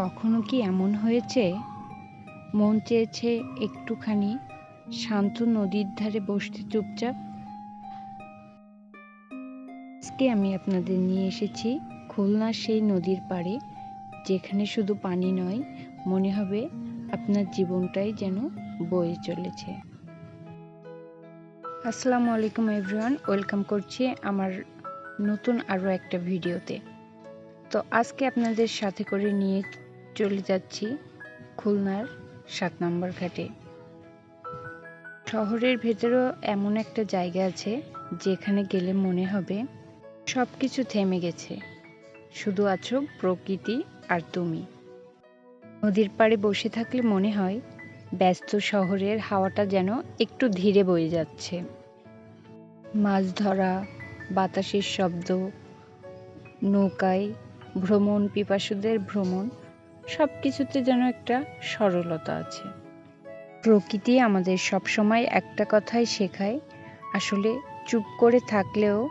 কখনো কি এমন হয়েছে? মন চেয়েছে একটুখানি শান্ত নদীর ধারে বসতে চুপচাপ। আজকে আমি আপনাদের নিয়ে এসেছি খুলনার সেই নদীর পাড়ে, যেখানে শুধু পানি নয়, মনে হবে আপনার জীবনটাই যেন বয়ে চলেছে। আসসালামু আলাইকুম এভরিওয়ান ওয়েলকাম করছি আমার নতুন আরও একটা ভিডিওতে। তো আজকে আপনাদের সাথে করে নিয়ে চলে যাচ্ছি খুলনার সাত নম্বর ঘাটে। শহরের ভেতরেও এমন একটা জায়গা আছে, যেখানে গেলে মনে হবে সব কিছু থেমে গেছে। শুধু আছো প্রকৃতি আর তুমি। নদীর পাড়ে বসে থাকলে মনে হয় ব্যস্ত শহরের হাওয়াটা যেন একটু ধীরে বয়ে যাচ্ছে। মাছ ধরা, বাতাসের শব্দ, নৌকায় ভ্রমণ, পিপাসুদের ভ্রমণ সব কিছুতে যেন একটা সরলতা আছে। প্রকৃতি আমাদের সবসময় একটা কথাই শেখায়, আসলে চুপ করে থাকলেও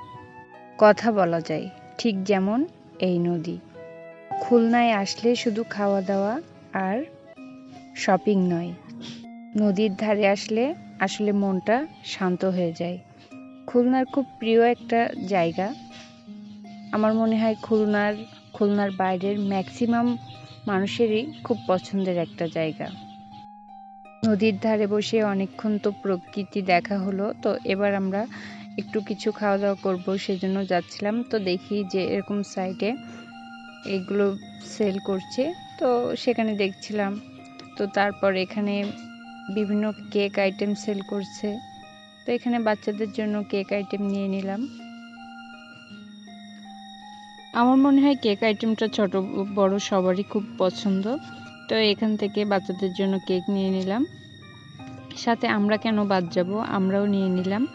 কথা বলা যায়, ঠিক যেমন এই নদী। খুলনায় আসলে শুধু খাওয়া দাওয়া আর শপিং নয়, নদীর ধারে আসলে আসলে মনটা শান্ত হয়ে যায়। খুলনার খুব প্রিয় একটা জায়গা। আমার মনে হয় খুলনার খুলনার বাইরের ম্যাক্সিমাম মানুষেরই খুব পছন্দের একটা জায়গা। নদীর ধারে বসে অনেকক্ষণ তো প্রকৃতি দেখা হলো, তো এবার আমরা একটু কিছু খাওয়া দাওয়া করব, সেজন্য যাচ্ছিলাম। তো দেখি যে এরকম সাইডে এগুলো সেল করছে, তো সেখানে দেখছিলাম। তো তারপর এখানে বিভিন্ন কেক আইটেম সেল করছে। তো এখানে বাচ্চাদের জন্য কেক আইটেম নিয়ে নিলাম। আমার মনে হয় কেক আইটেমটা ছোট, বড় সবারই খুব পছন্দ। তো এখান থেকে বাচ্চাদের জন্য কেক নিয়ে নিলাম। সাথে আমরা কেন বাদ যাব, আমরাও নিয়ে নিলাম।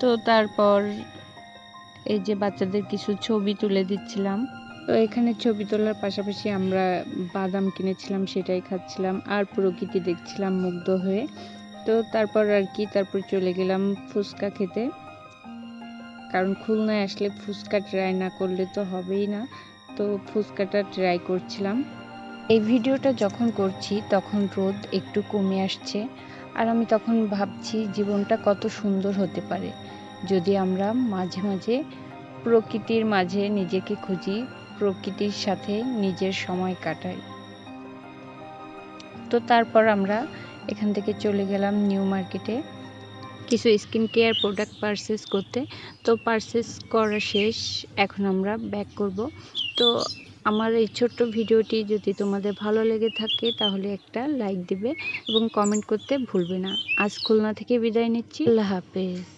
তো তারপর এই যে বাচ্চাদের কিছু ছবি তুলে দিচ্ছিলাম। তো এখানে ছবি তোলার পাশাপাশি আমরা বাদাম কিনেছিলাম, সেটাই খাচ্ছিলাম। আর প্রকৃতি দেখছিলাম মুগ্ধ হয়ে। তো তারপর আর কি, তারপর চলে গেলাম ফুচকা খেতে। কারণ খুলনায় আসলে ফুচকা ট্রাই না করলে তো হবেই না। তো ফুচকাটা ট্রাই করছিলাম। এই ভিডিওটা যখন করছি, তখন রোদ একটু কমে আসছে আর আমি তখন ভাবছি জীবনটা কত সুন্দর হতে পারে। যদি আমরা মাঝে মাঝে প্রকৃতির মাঝে নিজেকে খুঁজি, প্রকৃতির সাথে নিজের সময় কাটাই। তো তারপর আমরা এখান থেকে চলে গেলাম নিউ মার্কেটে। কিছু স্কিন কেয়ার প্রোডাক্ট পারচেস করতে। তো পারচেস করা শেষ, এখন আমরা ব্যাক করব। তো আমার এই ছোট্ট ভিডিওটি যদি তোমাদের ভালো লেগে থাকে, তাহলে একটা লাইক দিবে এবং কমেন্ট করতে ভুলবে না। আজ খুলনা থেকে বিদায় নিচ্ছি। আল্লাহ হাফেজ।